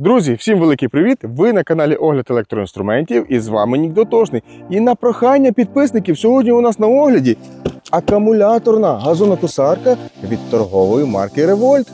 Друзі, всім великий привіт! Ви на каналі Огляд електроінструментів і з вами Нік Дотошний. І на прохання підписників сьогодні у нас на огляді акумуляторна газонокосарка від торгової марки Revolt.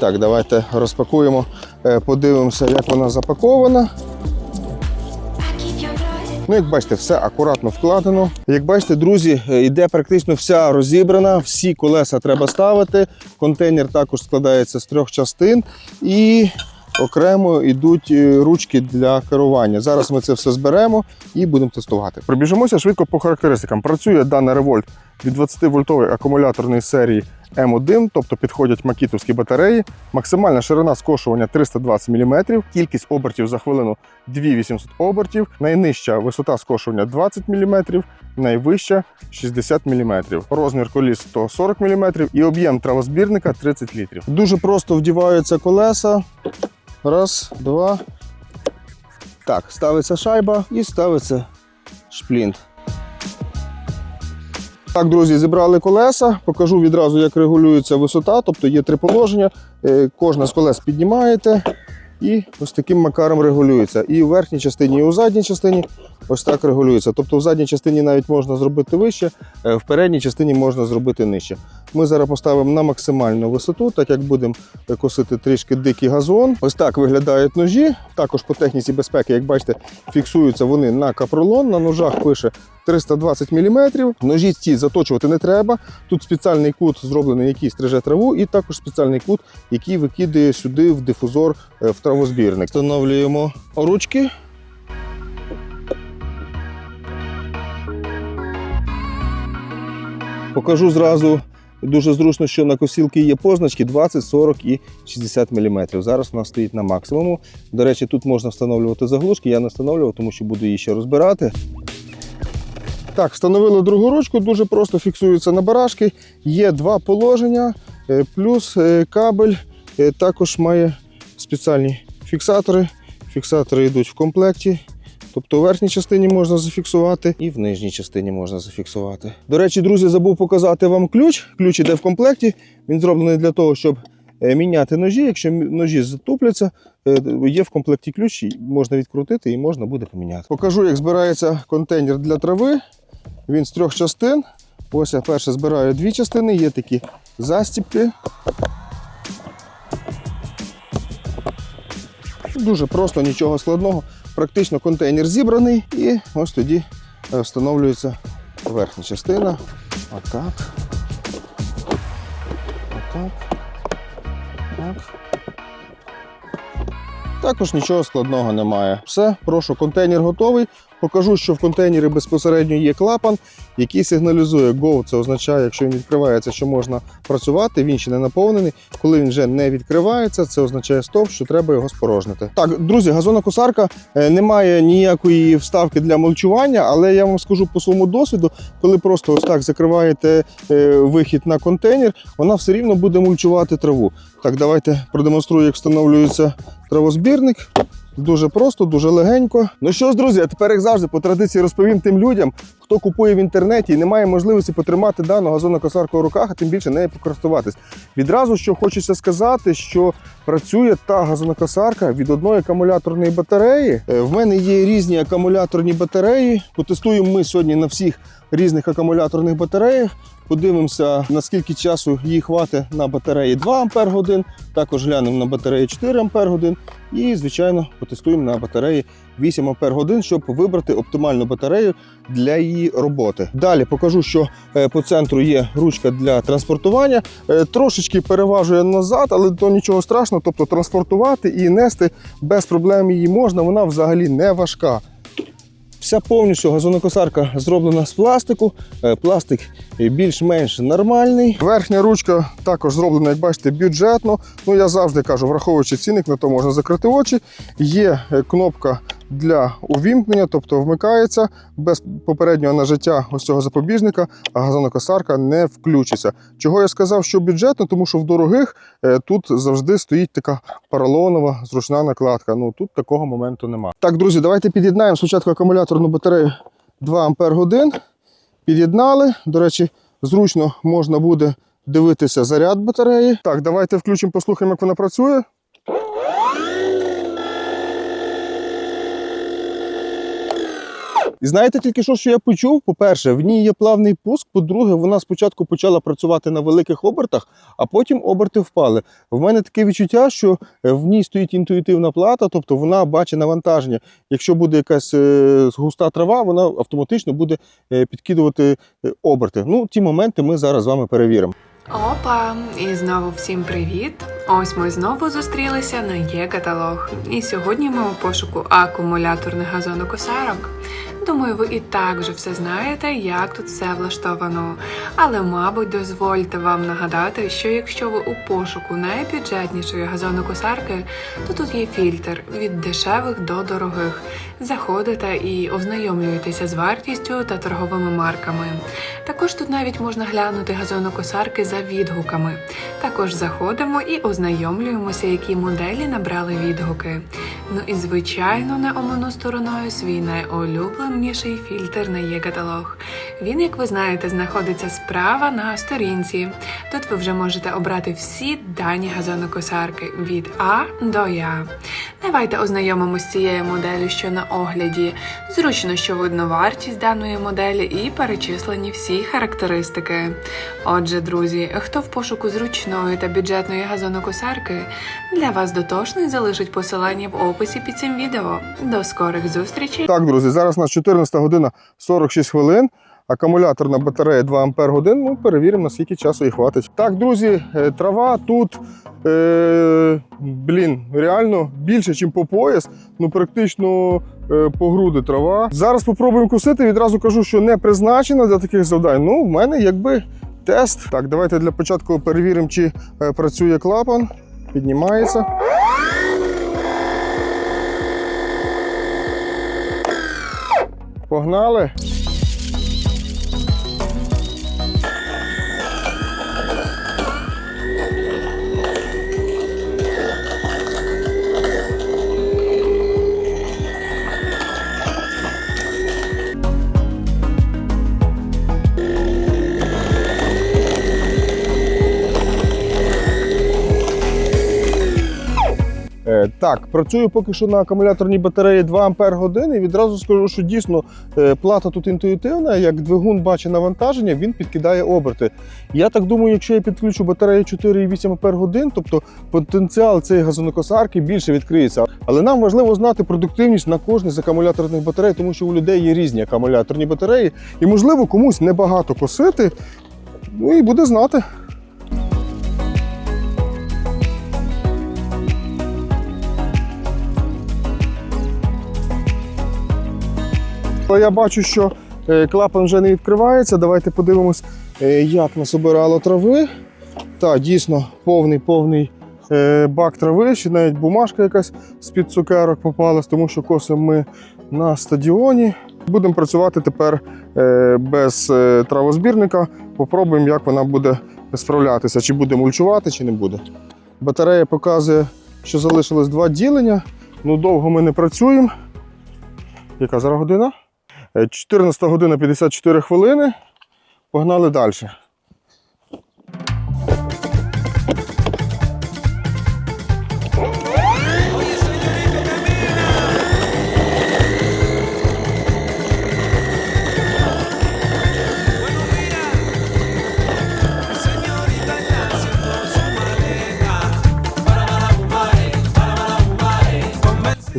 Так, давайте розпакуємо, е, подивимося, як вона запакована. Ну, як бачите, все акуратно вкладено. Як бачите, друзі, е, йде практично вся розібрана, всі колеса треба ставити. Контейнер також складається з трьох частин і окремо йдуть е, ручки для керування. Зараз ми це все зберемо і будемо тестувати. Пробіжимося швидко по характеристикам. Працює дана револьт від 20-вольтової акумуляторної серії М1, тобто підходять макітовські батареї. Максимальна ширина скошування 320 мм, кількість обертів за хвилину 2800 обертів, найнижча висота скошування 20 мм, найвища 60 мм. Розмір коліс 140 мм і об'єм травозбірника 30 літрів. Дуже просто вдіваються колеса. Раз, два. Так, ставиться шайба і ставиться шплінт. Так, друзі, зібрали колеса. Покажу відразу, як регулюється висота. Тобто є три положення. Е, Кожне з колес піднімаєте і ось таким макаром регулюється. І у верхній частині, і у задній частині ось так регулюється. Тобто в задній частині навіть можна зробити вище, е, в передній частині можна зробити нижче. Ми зараз поставимо на максимальну висоту, так як будемо косити трішки дикий газон. Ось так виглядають ножі. Також по техніці безпеки, як бачите, фіксуються вони на капролон. На ножах пише 320 мм. Ножі ці заточувати не треба. Тут спеціальний кут зроблений, який стриже траву, і також спеціальний кут, який викидає сюди в дифузор е, в травозбірник. Встановлюємо ручки. Покажу зразу. Дуже зручно, що на косілки є позначки 20, 40 і 60 мм. Зараз вона стоїть на максимуму. До речі, тут можна встановлювати заглушки. Я не встановлював, тому що буду її ще розбирати. Так, встановили другу ручку, дуже просто фіксується на барашки. Є два положення, е, плюс е, кабель е, також має спеціальні фіксатори. Фіксатори йдуть в комплекті. Тобто у верхній частині можна зафіксувати і в нижній частині можна зафіксувати. До речі, друзі, забув показати вам ключ. Ключ іде в комплекті. Він зроблений для того, щоб е, міняти ножі. Якщо ножі затупляться, е, є в комплекті ключ, можна відкрутити і можна буде поміняти. Покажу, як збирається контейнер для трави. Він з трьох частин. Ось я перше збираю дві частини, є такі застіпки. Дуже просто, нічого складного. Практично контейнер зібраний і ось тоді е, встановлюється верхня частина. Отак. Отак. Так. Також нічого складного немає. Все, прошу, контейнер готовий. Покажу, що в контейнері безпосередньо є клапан, який сигналізує Go. Це означає, якщо він відкривається, що можна працювати, він ще не наповнений. Коли він вже не відкривається, це означає стоп, що треба його спорожнити. Так, друзі, газонокосарка е, не має ніякої вставки для мульчування, але я вам скажу по своєму досвіду, коли просто ось так закриваєте е, вихід на контейнер, вона все рівно буде мульчувати траву. Так, давайте продемонструю, як встановлюється травозбірник. Дуже просто, дуже легенько. Ну що ж, друзі, а тепер, як завжди, по традиції розповім тим людям, хто купує в інтернеті і не має можливості потримати дану газонокосарку в руках, а тим більше нею покористуватись. Відразу що хочеться сказати, що працює та газонокосарка від одної акумуляторної батареї. Е, В мене є різні акумуляторні батареї. Потестуємо ми сьогодні на всіх різних акумуляторних батареях. Подивимося, наскільки часу їй хватить на батареї 2 Ампер годин. Також глянемо на батареї 4 Ампер годин. І, звичайно, потестуємо на батареї 8 Ампер годин, щоб вибрати оптимальну батарею для її роботи. Далі покажу, що е, по центру є ручка для транспортування. Е, Трошечки переважує назад, але то нічого страшного. Тобто транспортувати і нести без проблем її можна. Вона взагалі не важка. Вся повністю газонокосарка зроблена з пластику. Е, Пластик більш-менш нормальний. Верхня ручка також зроблена, як бачите, бюджетно. Ну я завжди кажу, враховуючи цінник, на то можна закрити очі. Є кнопка для увімкнення, тобто вмикається без попереднього нажиття ось цього запобіжника, а газонокосарка не включиться. Чого я сказав, що бюджетно, тому що в дорогих е, тут завжди стоїть така поролонова зручна накладка. Ну тут такого моменту нема. Так, друзі, давайте під'єднаємо спочатку акумуляторну батарею 2 Ампер годин. Під'єднали. До речі, зручно можна буде дивитися заряд батареї. Так, давайте включимо, послухаємо, як вона працює. І знаєте тільки що, що я почув? По-перше, в ній є плавний пуск. По-друге, вона спочатку почала працювати на великих обертах, а потім оберти впали. В мене таке відчуття, що е, в ній стоїть інтуїтивна плата, тобто вона бачить навантаження. Якщо буде якась е, густа трава, вона автоматично буде е, підкидувати оберти. Ну, ті моменти ми зараз з вами перевіримо. Опа! І знову всім привіт! Ось ми знову зустрілися на є-каталог. І сьогодні ми у пошуку акумуляторних газонокосарок. Думаю, ви і так вже все знаєте, як тут все влаштовано. Але, мабуть, дозвольте вам нагадати, що якщо ви у пошуку найбюджетнішої газонокосарки, то тут є фільтр від дешевих до дорогих. Заходите і ознайомлюєтеся з вартістю та торговими марками. Також тут навіть можна глянути газонокосарки за відгуками. Також заходимо і ознайомлюємося, які моделі набрали відгуки. Ну і звичайно, не омину стороною свій найулюбленіший фільтр на є каталог. Він, як ви знаєте, знаходиться справа на сторінці. Тут ви вже можете обрати всі дані газонокосарки від А до Я. Давайте ознайомимося з цією моделлю, що на огляді. Зручно, що видно вартість даної моделі і перечислені всі характеристики. Отже, друзі, хто в пошуку зручної та бюджетної газонокосарки, для вас дотошний залишить посилання в описі під цим відео. До скорих зустрічей! Так, друзі, зараз у нас 14 година 46 хвилин. Акумуляторна батарея 2 Ампер годин. Ну, перевіримо, наскільки часу їй хватить. Так, друзі, е, трава тут, е, блін, реально більше, ніж по пояс. Ну, практично е, по груди трава. Зараз спробуємо кусити. Відразу кажу, що не призначена для таких завдань. Ну, в мене якби тест. Так, давайте для початку перевіримо, чи е, працює клапан. Піднімається. Погнали. Так, працюю поки що на акумуляторній батареї 2 Ампер години. І відразу скажу, що дійсно е, плата тут інтуїтивна. Як двигун бачить навантаження, він підкидає оберти. Я так думаю, якщо я підключу батарею 4,8 Ампер годин, тобто потенціал цієї газонокосарки більше відкриється. Але нам важливо знати продуктивність на кожній з акумуляторних батарей, тому що у людей є різні акумуляторні батареї, і можливо комусь небагато косити. Ну і буде знати. Я бачу, що е, клапан вже не відкривається. Давайте подивимось, е, як нас обирало трави. Так, дійсно, повний повний е, бак трави, ще навіть бумажка якась з-під цукерок попалась, тому що косимо ми на стадіоні. Будемо працювати тепер без травозбірника. Попробуємо, як вона буде справлятися, чи буде мульчувати, чи не буде. Батарея показує, що залишилось два ділення. Ну, довго ми не працюємо. Яка зараз година? Е, 14 година 54 хвилини. Погнали далі.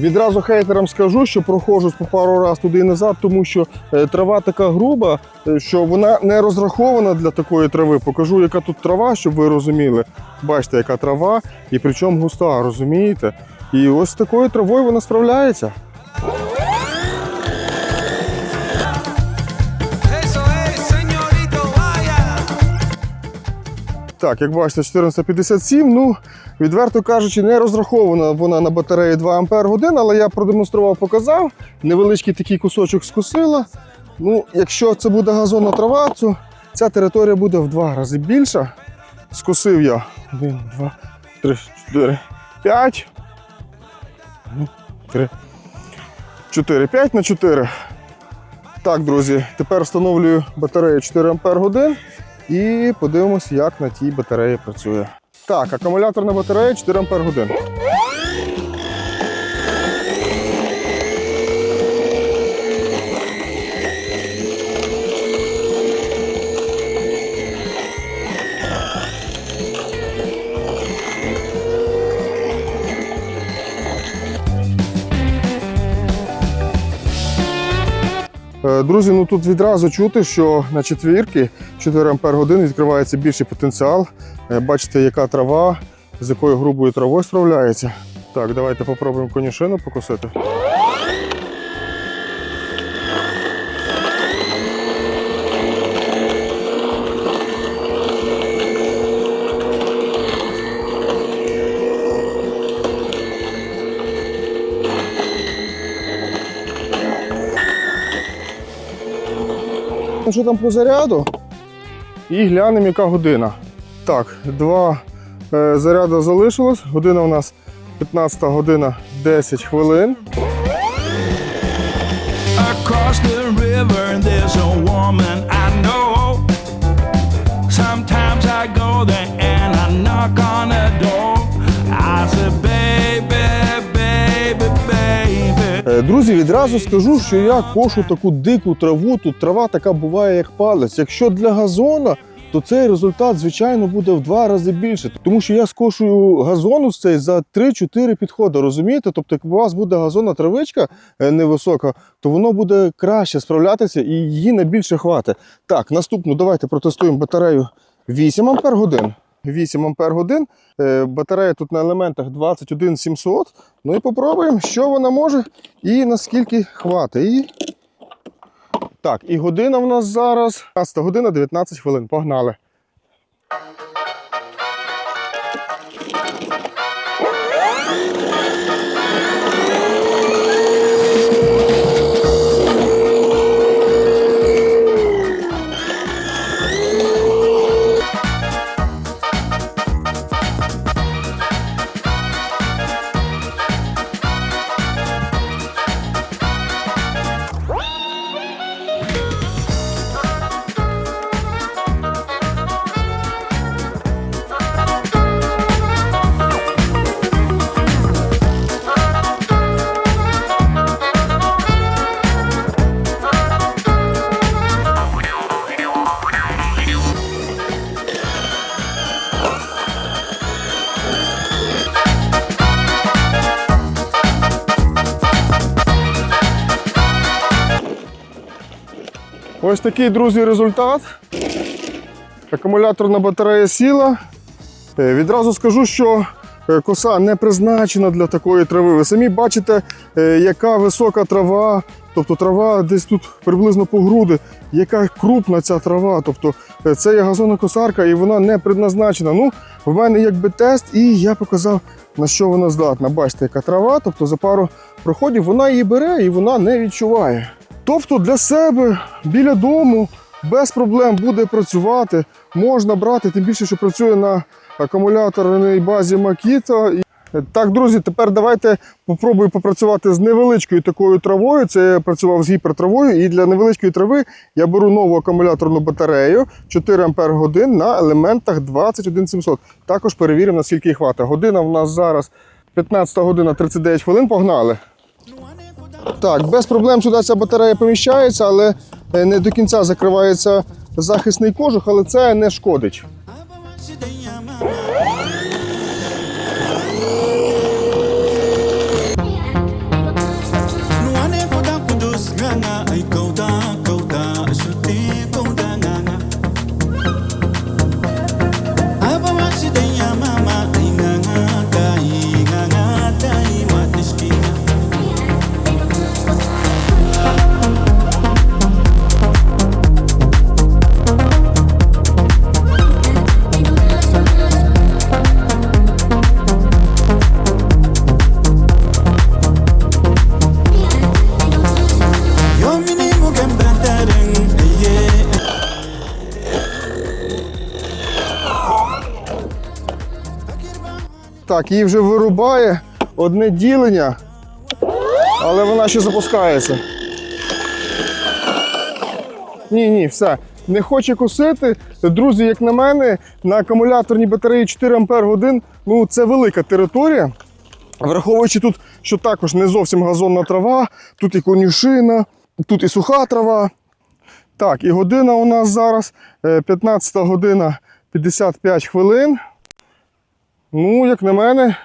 Відразу хейтерам скажу, що проходжусь по пару разів туди і назад, тому що е, трава така груба, е, що вона не розрахована для такої трави. Покажу, яка тут трава, щоб ви розуміли. Бачите, яка трава, і причому густа, розумієте? І ось з такою травою вона справляється. Так, як бачите, 1457. Ну, відверто кажучи, не розрахована вона на батареї 2 Ампер годин, але я продемонстрував, показав. Невеличкий такий кусочок скосила. Ну, якщо це буде газонна трава, то ця територія буде в два рази більша. Скосив я 1, 2, 3, 4, 5. 3, 4, 5 на 4. Так, друзі, тепер встановлюю батарею 4 Ампер годин і подивимось, як на тій батареї працює. Так, акумуляторна батарея 4 Ампер годин. Е, Друзі, ну тут відразу чути, що на четвірки 4 Ампер годин відкривається більший потенціал. Е, Бачите, яка трава, з якою грубою травою справляється. Так, давайте попробуємо конюшину покосити. Що там по заряду? І глянемо, яка година. Так, два е, заряди залишилось. Година у нас 15 година 10 хвилин. Друзі, відразу скажу, що я кошу таку дику траву. Тут трава така буває, як палець. Якщо для газона, то цей результат, звичайно, буде в два рази більше. Тому що я скошую газону з цей за 3-4 підходи. Розумієте? Тобто, як у вас буде газонна травичка е, невисока, то воно буде краще справлятися і її на більше хватить. Так, наступну давайте протестуємо батарею 8 Ампер годин. 8 Ампер. Е, Батарея тут на елементах 21700. Ну і попробуємо, що вона може і наскільки хватить. І... Так, і година в нас зараз 15 година 19 хвилин. Погнали. Ось такий, друзі, результат. Акумуляторна батарея сіла. Е, Відразу скажу, що е, коса не призначена для такої трави. Ви самі бачите, е, яка висока трава, тобто трава десь тут приблизно по груди, яка крупна ця трава. Тобто це є газонокосарка і вона не предназначена. Ну, в мене якби тест, і я показав, на що вона здатна. Бачите, яка трава, тобто за пару проходів вона її бере і вона не відчуває. Тобто для себе біля дому без проблем буде працювати, можна брати, тим більше, що працює на акумуляторній базі Makita. Так, друзі, тепер давайте попробую попрацювати з невеличкою такою травою. Це я працював з гіпертравою, і для невеличкої трави я беру нову акумуляторну батарею 4 Ампер годин на елементах 21700. Також перевіримо, наскільки їх хватить. Година в нас зараз 15 година 39 хвилин. Погнали. Так, без проблем сюди ця батарея поміщається, але е, не до кінця закривається захисний кожух, але це не шкодить. Так, її вже вирубає одне ділення, але вона ще запускається. Ні, ні, все. Не хоче косити. Друзі, як на мене, на акумуляторній батареї 4 Ампер годин, ну це велика територія. Враховуючи тут, що також не зовсім газонна трава, тут і конюшина, тут і суха трава. Так, і година у нас зараз е, 15 година 55 хвилин. Ну, як на мене,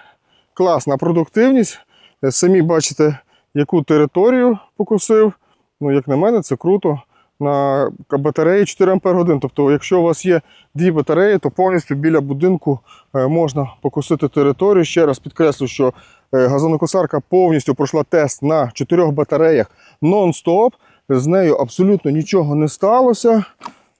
класна продуктивність. Е, Самі бачите, яку територію покусив. Ну, як на мене, це круто. На батареї 4 Ампер годин. Тобто, якщо у вас є дві батареї, то повністю біля будинку е, можна покусити територію. Ще раз підкреслю, що е, газонокосарка повністю пройшла тест на чотирьох батареях нон-стоп. З нею абсолютно нічого не сталося.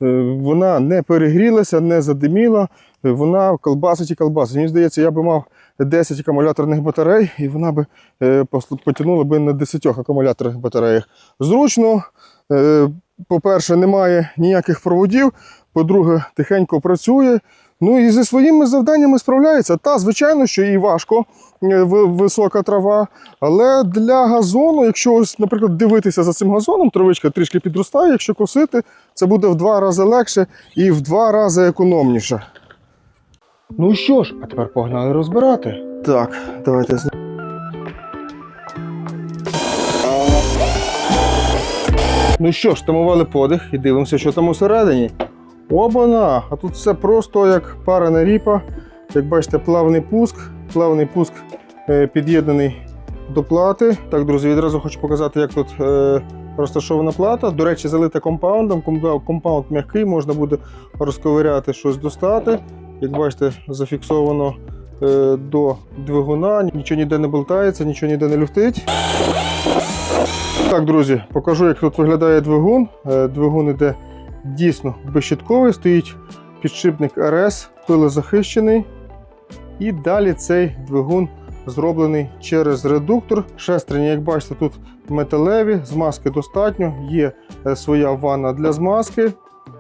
Е, Вона не перегрілася, не задиміла. Е, Вона колбасить і колбасить. Мені здається, я би мав 10 акумуляторних батарей, і вона би е, потягнула би на 10 акумуляторних батареях. Зручно. По-перше, немає ніяких проводів. По-друге, тихенько працює. Ну і зі своїми завданнями справляється. Та, звичайно, що і важко, е, висока трава. Але для газону, якщо ось, наприклад, дивитися за цим газоном, травичка трішки підростає, якщо косити, це буде в два рази легше і в два рази економніше. Ну що ж, а тепер погнали розбирати. Так, давайте. Ну що ж, тамували подих і дивимося, що там усередині. Обана! А тут все просто як парена ріпа. Як бачите, плавний пуск. Плавний пуск е, під'єднаний до плати. Так, друзі, відразу хочу показати, як тут е, розташована плата. До речі, залита компаундом. Компаунд м'який, можна буде розковиряти щось достати. Як бачите, зафіксовано е, до двигуна, нічого ніде не болтається, нічого ніде не люфтить. Так, друзі, покажу, як тут виглядає двигун. Двигун іде дійсно безщитковий, стоїть підшипник РС, пилозахищений. І далі цей двигун зроблений через редуктор. Шестерні, як бачите, тут металеві, змазки достатньо, є е, своя ванна для змазки.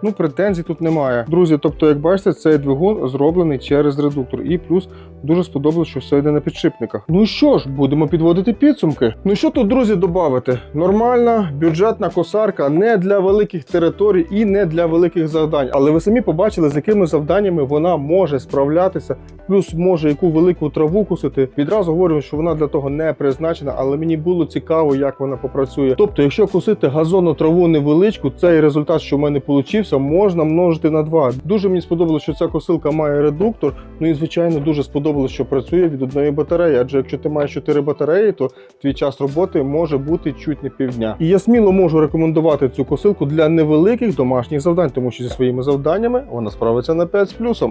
Ну, претензій тут немає. Друзі, тобто, як бачите, цей двигун зроблений через редуктор. І плюс дуже сподобалось, що все йде на підшипниках. Ну що ж, будемо підводити підсумки. Ну що тут, друзі, додати? Нормальна бюджетна косарка не для великих територій і не для великих завдань. Але ви самі побачили, з якими завданнями вона може справлятися, плюс може яку велику траву кусити. Відразу говорю, що вона для того не призначена, але мені було цікаво, як вона попрацює. Тобто, якщо кусити газонну траву невеличку, цей результат, що в мене получився, можна множити на 2. Дуже мені сподобалося, що ця косилка має редуктор. Ну і звичайно, дуже сподобалося, що працює від одної батареї. Адже якщо ти маєш 4 батареї, то твій час роботи може бути чуть не півдня. І я сміло можу рекомендувати цю косилку для невеликих домашніх завдань, тому що зі своїми завданнями вона справиться на 5 з плюсом.